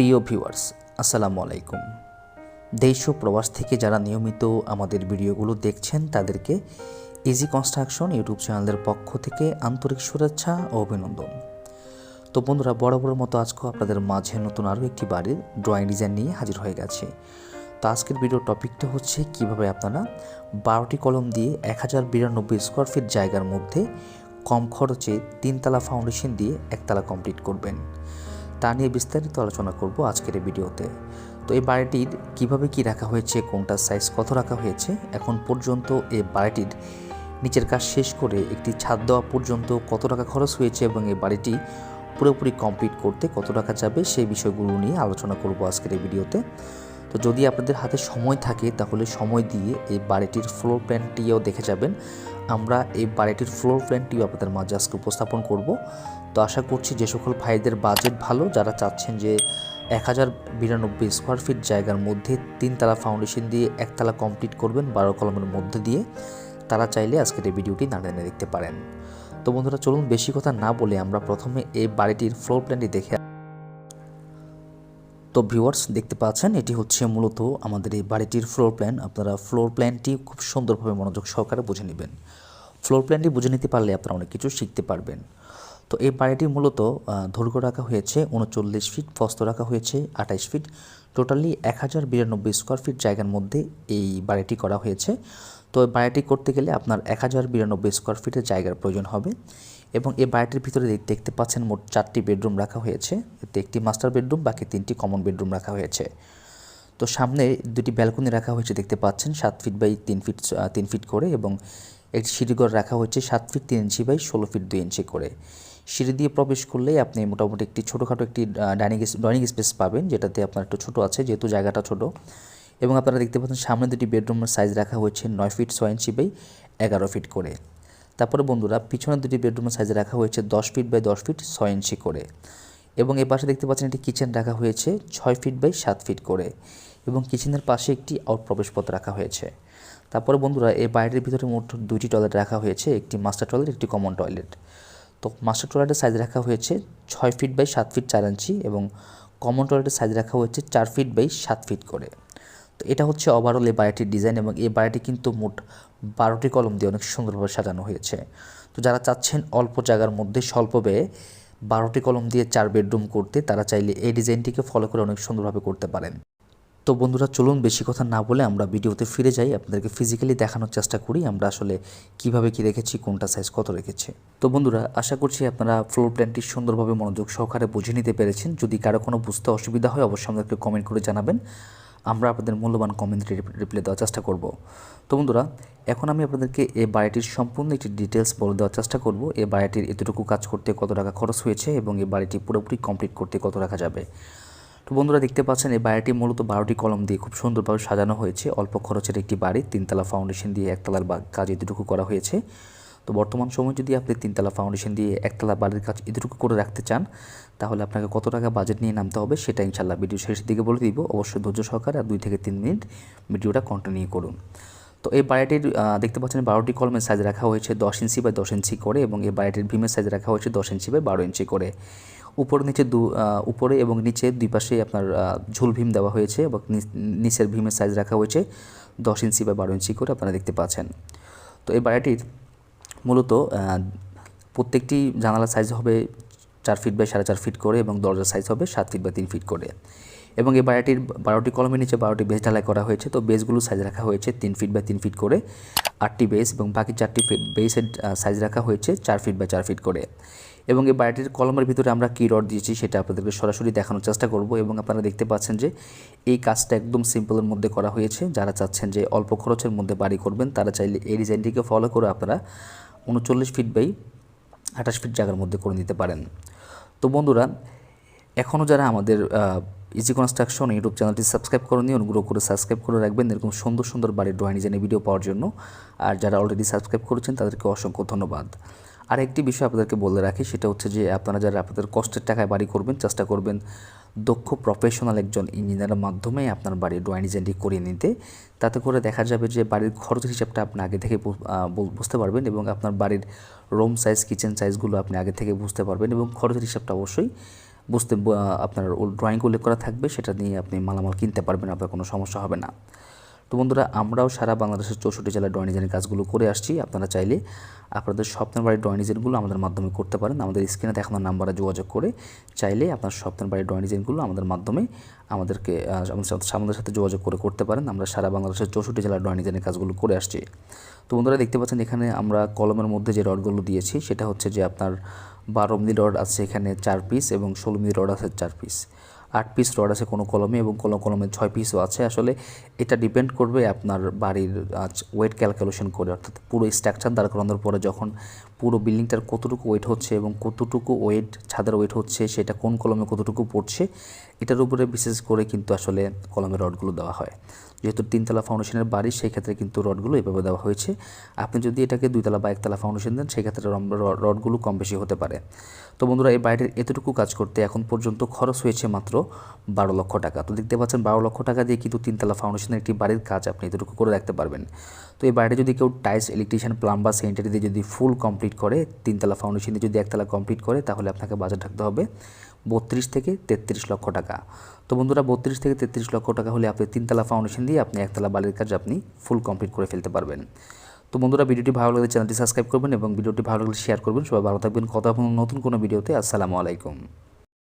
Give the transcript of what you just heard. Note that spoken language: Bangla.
প্রিয় ভিউয়ার্স, আসসালামু আলাইকুম। দেশ ও প্রবাস থেকে যারা নিয়মিত আমাদের ভিডিওগুলো দেখছেন, তাদেরকে ইজি কনস্ট্রাকশন ইউটিউব চ্যানেলের পক্ষ থেকে আন্তরিক শুভেচ্ছা ও অভিনন্দন। তো বন্ধুরা বড় বড় মতো আজকেও আপনাদের মাঝে নতুন আরও একটি বাড়ির ড্রয়িং ডিজাইন নিয়ে হাজির হয়ে গেছে। তো আজকের ভিডিও টপিকটা হচ্ছে কীভাবে আপনারা বারোটি কলম দিয়ে এক হাজার বিরানব্বই স্কোয়ার ফিট জায়গার মধ্যে কম খরচে তিনতলা ফাউন্ডেশন দিয়ে একতলা কমপ্লিট করবেন। তা নিয়ে বিস্তারিত আলোচনা করব আজকের এই ভিডিওতে। তো এই বাড়িটির কীভাবে কি রাখা হয়েছে কোনটার সাইজ কত রাখা হয়েছে, এখন পর্যন্ত এই বাড়িটির নিচের কাজ শেষ করে একটি ছাদ দেওয়া পর্যন্ত কত টাকা খরচ হয়েছে এবং এই বাড়িটি পুরোপুরি কমপ্লিট করতে কত টাকা যাবে, সেই বিষয়গুলো নিয়ে আলোচনা করব আজকের এই ভিডিওতে। তো যদি আপনাদের হাতে সময় থাকে, তাহলে সময় দিয়ে এই বাড়িটির ফ্লোর প্ল্যানটিও দেখে যাবেন। আমরা এই বাড়িটির ফ্লোর প্ল্যানটিও আপনাদের মাঝে আজকে উপস্থাপন করব। তো আশা করছি যে সকল ভাইদের বাজেট ভালো। যারা চাচ্ছেন যে এক হাজার বিরানব্বই স্কোয়ার ফিট জায়গার মধ্যে তিনতলা ফাউন্ডেশন দিয়ে একতলা কমপ্লিট করবেন বারো কলমের মধ্যে দিয়ে, তারা চাইলে আজকের এই ভিডিওটি না টেনে দেখতে পারেন। তো বন্ধুরা, চলুন বেশি কথা না বলে আমরা প্রথমে এই বাড়িটির ফ্লোর প্ল্যানটি দেখে তো ভিউয়ার্স দেখতে পাচ্ছেন, এটি হচ্ছে মূলত আমাদের এই বাড়িটির ফ্লোর প্ল্যান আপনারা ফ্লোর প্ল্যানটি খুব সুন্দরভাবে মনোযোগ সহকারে বুঝে নেবেন। ফ্লোর প্ল্যানটি বুঝে নিতে পারলে আপনারা অনেক কিছু শিখতে পারবেন। তো এই বাড়িটি মূলত দৈর্ঘ্য রাখা হয়েছে উনচল্লিশ ফিট ফস্ত রাখা হয়েছে আঠাইশ ফিট। টোটালি এক হাজার বিরানব্বই স্কোয়ার ফিট জায়গার মধ্যে এই বাড়িটি করা হয়েছে। তো এই বাড়িটি করতে গেলে আপনার এক হাজার বিরানব্বই স্কোয়ার ফিটের জায়গার প্রয়োজন হবে এবং এই বাড়িটির ভিতরে দেখতে পাচ্ছেন মোট চারটি বেডরুম রাখা হয়েছে। এতে একটি মাস্টার বেডরুম বাকি তিনটি কমন বেডরুম রাখা হয়েছে। তো সামনে দুটি ব্যালকনি রাখা হয়েছে, দেখতে পাচ্ছেন, সাত ফিট বাই তিন ফিট তিন ফিট করে এবং একটি সিঁড়িঘর রাখা হয়েছে, সাত ফিট তিন ইঞ্চি বাই ষোলো ফিট দুই ইঞ্চি করে। সিঁড়ি দিয়ে প্রবেশ করলেই আপনি মোটামুটি একটি ছোটোখাটো একটি ডাইনিং ডাইনিং স্পেস পাবেন, যেটাতে আপনার একটু ছোটো আছে, যেহেতু জায়গাটা ছোটো। এবং আপনারা দেখতে পাচ্ছেন সামনে দুটি বেডরুমের সাইজ রাখা হয়েছে নয় ফিট ছয় ইঞ্চি বাই এগারো ফিট করে। তারপরে বন্ধুরা, পিছনের দুটি বেডরুমের সাইজ রাখা হয়েছে দশ ফিট বাই দশ ফিট ছয় ইঞ্চি করে। এবং এই পাশে দেখতে পাচ্ছেন একটি কিচেন রাখা হয়েছে ছয় ফিট বাই সাত ফিট করে। এবং কিচেনের পাশে একটি আউট প্রবেশপথ রাখা হয়েছে। তারপরে বন্ধুরা এই বাইরের ভিতরে মোট দুটি টয়লেট রাখা হয়েছে, একটি মাস্টার টয়লেট একটি কমন টয়লেট তো মাস্টার টয়লেটের সাইজ রাখা হয়েছে ছয় ফিট বাই সাত ফিট চার ইঞ্চি এবং কমন টয়লেটের সাইজ রাখা হয়েছে চার ফিট বাই সাত ফিট করে। তো এটা হচ্ছে ওভারঅল এই বাড়িটির ডিজাইন এবং এই বাড়িটি কিন্তু মোট বারোটি কলম দিয়ে অনেক সুন্দরভাবে সাজানো হয়েছে। তো যারা চাচ্ছেন অল্প জায়গার মধ্যে স্বল্প ব্যয়ে বারোটি কলম দিয়ে চার বেডরুম করতে, তারা চাইলে এই ডিজাইনটিকে ফলো করে অনেক সুন্দরভাবে করতে পারেন। তো বন্ধুরা, চলুন বেশি কথা না বলে আমরা ভিডিওতে ফিরে যাই। আপনাদেরকে ফিজিক্যালি দেখানোর চেষ্টা করি আমরা আসলে কীভাবে কি রেখেছি, কোনটা সাইজ কত রেখেছে। তো বন্ধুরা, আশা করছি আপনারা ফ্লোর প্ল্যানটি সুন্দরভাবে মনোযোগ সহকারে বুঝে নিতে পেরেছেন। যদি কারও কোনো বুঝতে অসুবিধা হয়, অবশ্যই আমাদেরকে কমেন্ট করে জানাবেন। আমরা আপনাদের মূল্যবান কমেন্ট রিপ্লাই দেওয়ার চেষ্টা করব। তো বন্ধুরা, এখন আমি আপনাদেরকে এই বাড়িটির সম্পূর্ণ একটি ডিটেলস বলে দেওয়ার চেষ্টা করব। এই বাড়িটির এতটুকু কাজ করতে কত টাকা খরচ হয়েছে এবং এই বাড়িটি পুরোপুরি কমপ্লিট করতে কত টাকা যাবে। তো বন্ধুরা দেখতে পাচ্ছেন, এই বাড়িটি মূলত বারোটি কলম দিয়ে খুব সুন্দরভাবে সাজানো হয়েছে। অল্প খরচের একটি বাড়ি, তিনতলা ফাউন্ডেশন দিয়ে একতলার কাজ এতটুকু করা হয়েছে। তো বর্তমান সময় যদি আপনি তিনতলা ফাউন্ডেশন দিয়ে একতলা বাড়ির কাজ এতটুকু করে রাখতে চান, তাহলে আপনাকে কত টাকা বাজেট নিয়ে নামতে হবে সেটা ইনশাল্লাহ ভিডিও শেষের দিকে বলে দিব। অবশ্যই ধৈর্য সহকারে আর দুই থেকে তিন মিনিট ভিডিওটা কন্টিনিউ করুন। তো এই বাড়িটির দেখতে পাচ্ছেন বারোটি কলমের সাইজ রাখা হয়েছে দশ ইঞ্চি বাই দশ ইঞ্চি করে এবং এই বাড়িটির ভীমের সাইজ রাখা হয়েছে দশ ইঞ্চি বাই বারো ইঞ্চি করে। উপরে নিচে দু উপরে এবং নিচে দুই পাশে আপনার ঝুল ভীম দেওয়া হয়েছে এবং নিচের ভীমের সাইজ রাখা হয়েছে দশ ইঞ্চি বা বারো ইঞ্চি করে আপনারা দেখতে পাচ্ছেন। তো এই বাড়িটির মূলত প্রত্যেকটি জানালার সাইজ হবে চার ফিট বাই সাড়ে চার ফিট করে এবং দরজার সাইজ হবে সাত ফিট বা তিন ফিট করে। এবং এই বাড়িটির বারোটি কলমের নিচে বারোটি বেজ ঢালাই করা হয়েছে, তো বেজগুলো সাইজ রাখা হয়েছে তিন ফিট বাই তিন ফিট করে। আটটি বেস এবং বাকি চারটি বেসের সাইজ রাখা হয়েছে চার ফিট বা চার ফিট করে। এবং এই বাড়িটির কলমের ভিতরে আমরা কী রড দিয়েছি সেটা আপনাদেরকে সরাসরি দেখানোর চেষ্টা করব এবং আপনারা দেখতে পাচ্ছেন যে এই কাজটা একদম সিম্পলের মধ্যে করা হয়েছে। যারা চাচ্ছেন যে অল্প খরচের মধ্যে বাড়ি করবেন, তারা চাইলে এই ডিজাইনটিকে ফলো করে আপনারা উনচল্লিশ ফিট বাই আঠাশ ফিট জায়গার মধ্যে করে নিতে পারেন। তো বন্ধুরা এখনও যারা আমাদের ইজি কনস্ট্রাকশন ইউটিউব চ্যানেলটি সাবস্ক্রাইব করেনি, অনুগ্রহ করে সাবস্ক্রাইব করে রাখবেন। এরকম সুন্দর সুন্দর বাড়ির ড্রয়িং ডিজাইনের ভিডিও পাওয়ার জন্য। আর যারা অলরেডি সাবস্ক্রাইব করেছেন, তাদেরকে অসংখ্য ধন্যবাদ। আর একটি বিষয় আপনাদেরকে বলে রাখি, সেটা হচ্ছে যে আপনারা যারা আপনাদের কষ্টের টাকায় বাড়ি করবেন, চেষ্টা করবেন দক্ষ প্রফেশনাল একজন ইঞ্জিনিয়ারের মাধ্যমে আপনার বাড়ির ড্রয়িং ডিজাইনটি করিয়ে নিতে। তাতে করে দেখা যাবে যে বাড়ির খরচের হিসাবটা আপনি আগে থেকে বুঝতে পারবেন এবং আপনার বাড়ির রুম সাইজ কিচেন সাইজগুলো আপনি আগে থেকে বুঝতে পারবেন এবং খরচের হিসাবটা অবশ্যই বুঝতে আপনার ড্রয়িং উল্লেখ করা থাকবে, সেটা নিয়ে আপনি মালামাল কিনতে পারবেন, আপনার কোনো সমস্যা হবে না। তো বন্ধুরা, আমরাও সারা বাংলাদেশের চৌষট্টি জেলার ড্রয়িং ডিজাইনের কাজগুলো করে আসছি। আপনারা চাইলে আপনাদের স্বপ্নের বাড়ির ড্রয়িং ডিজাইনগুলো আমাদের মাধ্যমে করতে পারেন। আমাদের স্ক্রিনে দেখানো নাম্বারে যোগাযোগ করে চাইলে আপনার স্বপ্নের বাড়ির ড্রয়িং ডিজাইনগুলো আমাদের মাধ্যমে আমাদেরকে আমাদের সাথে- যোগাযোগ করে করতে পারেন। আমরা সারা বাংলাদেশের চৌষট্টি জেলার ড্রয়িং ডিজাইনের কাজগুলো করে আসছি। তো বন্ধুরা, দেখতে পাচ্ছেন এখানে আমরা কলমের মধ্যে যে রডগুলো দিয়েছি, সেটা হচ্ছে যে আপনার বারো মিলি রড আছে এখানে চার পিস এবং ষোলো মিলি রড আছে চার পিস আট পিস রড আছে কোনো কলমে এবং কোনো কলমে ছয় পিসও আছে। আসলে এটা ডিপেন্ড করবে আপনার বাড়ির ওয়েট ক্যালকুলেশন করে। অর্থাৎ পুরো স্ট্রাকচার দাঁড় করানোর পরে যখন পুরো বিল্ডিংটার কতটুকু ওয়েট হচ্ছে এবং কতটুকু ওয়েট ছাদের ওয়েট হচ্ছে, সেটা কোন কলমে কতটুকু পড়ছে, এটার উপরে বিশেষ করে কিন্তু আসলে কলমের রডগুলো দেওয়া হয়। যেহেতু তিনতলা ফাউন্ডেশনের বাড়ি সেই ক্ষেত্রে কিন্তু রডগুলো এভাবে দেওয়া হয়েছে। আপনি যদি এটাকে দুইতলা বা একতলা ফাউন্ডেশন দেন সেই ক্ষেত্রে র- রডগুলো কম বেশি হতে পারে। তো বন্ধুরা, এই বাড়িটির এতটুকু কাজ করতে এখন পর্যন্ত খরচ হয়েছে মাত্র বারো লক্ষ টাকা। তো দেখতে পাচ্ছেন, বারো লক্ষ টাকা দিয়ে কিন্তু তিনতলা ফাউন্ডেশনের একটি বাড়ির কাজ আপনি এতটুকু করে রাখতে পারবেন। তো এই বাড়িটা যদি কেউ টাইলস ইলেকট্রিশিয়ান প্লাম্বার সেন্টারি দিয়ে যদি ফুল কমপ্লিট করে তিনতলা ফাউন্ডেশন দিয়ে যদি একতলা কমপ্লিট করে, তাহলে আপনাকে বাজার থাকতে হবে বত্রিশ থেকে তেত্রিশ লক্ষ টাকা। তো বন্ধুরা, বত্রিশ থেকে তেত্রিশ লক্ষ টাকা হলে আপনি তিনতলা ফাউন্ডেশন দিয়ে আপনি একতলা বাড়ির কাজ আপনি ফুল কমপ্লিট করে ফেলতে পারবেন। তো বন্ধুরা, ভিডিওটি ভালো লাগলে চ্যানেলটি সাবস্ক্রাইব করবেন এবং ভিডিওটি ভালো লাগলে শেয়ার করবেন। সবাই ভালো থাকবেন। কথা নতুন কোনো ভিডিওতে আসসালামু আলাইকুম।